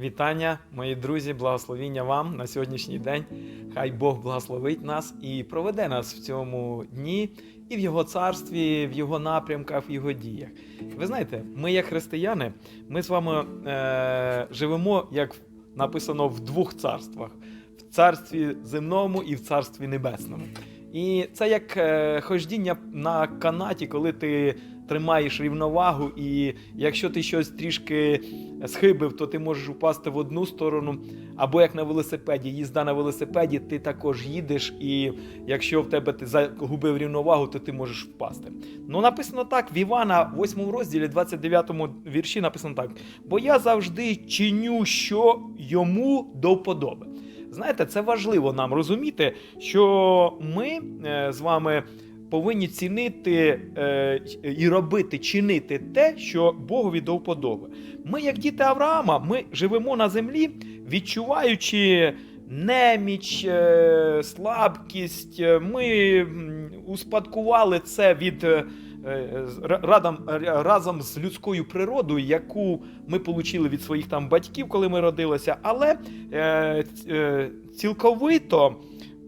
Вітання, мої друзі, благословіння вам на сьогоднішній день. Хай Бог благословить нас і проведе нас в цьому дні і в Його царстві, в Його напрямках, в Його діях. Ви знаєте, ми, як християни, ми з вами е, живемо, як написано, в двох царствах: в царстві земному і в царстві небесному. І це як е, хождіння на канаті, коли ти тримаєш рівновагу, і якщо ти щось трішки схибив, то ти можеш упасти в одну сторону, або як на велосипеді, їзда на велосипеді, ти також їдеш, і якщо в тебе ти загубив рівновагу, то ти можеш впасти. Ну, написано так: в Івана, 8 розділі, 29 вірші написано так: бо я завжди чиню, що йому до вподоби. Знаєте, це важливо нам розуміти, що ми е, з вами повинні цінити е, і робити, чинити те, що Богові до вподоби. Ми, як діти Авраама, ми живемо на землі, відчуваючи неміч, е, слабкість. Ми успадкували це від. е, Радом, разом з людською природою, яку ми отримали від своїх там батьків, коли ми родилися, але е, е, цілковито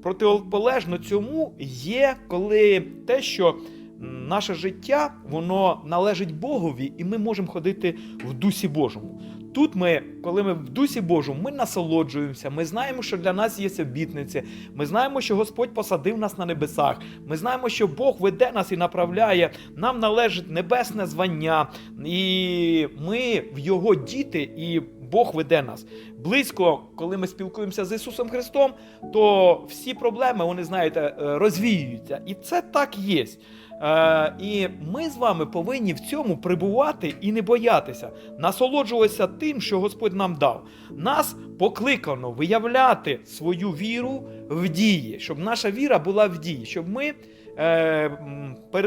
протиполежно цьому є, коли те, що наше життя воно належить Богові, і ми можемо ходити в дусі Божому. Тут ми, коли ми в дусі Божому, ми насолоджуємося. Ми знаємо, що для нас є обітниці. Ми знаємо, що Господь посадив нас на небесах. Ми знаємо, що Бог веде нас і направляє. Нам належить небесне звання, і ми в Його діти, і Бог веде нас. Близько, коли ми спілкуємося з Ісусом Христом, то всі проблеми, вони знаєте, е, розвіюються. І це так є. Е, і ми з вами повинні в цьому прибувати і не боятися, насолоджуватися тим, що Господь нам дав. Нас покликано виявляти свою віру в дії, щоб наша віра була в дії, щоб ми е,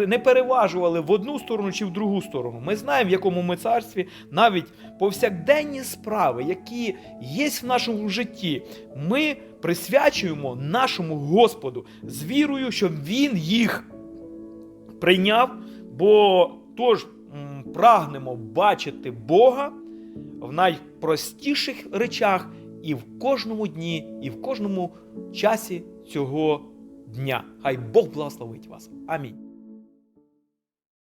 не переважували в одну сторону чи в другу сторону. Ми знаємо, в якому ми царстві, навіть повсякденні справи, які є в нашому житті, ми присвячуємо нашому Господу з вірою, щоб Він їх прийняв, бо тож прагнемо бачити Бога в найпростіших речах і в кожному дні, і в кожному часі цього дня. Хай Бог благословить вас. Амінь.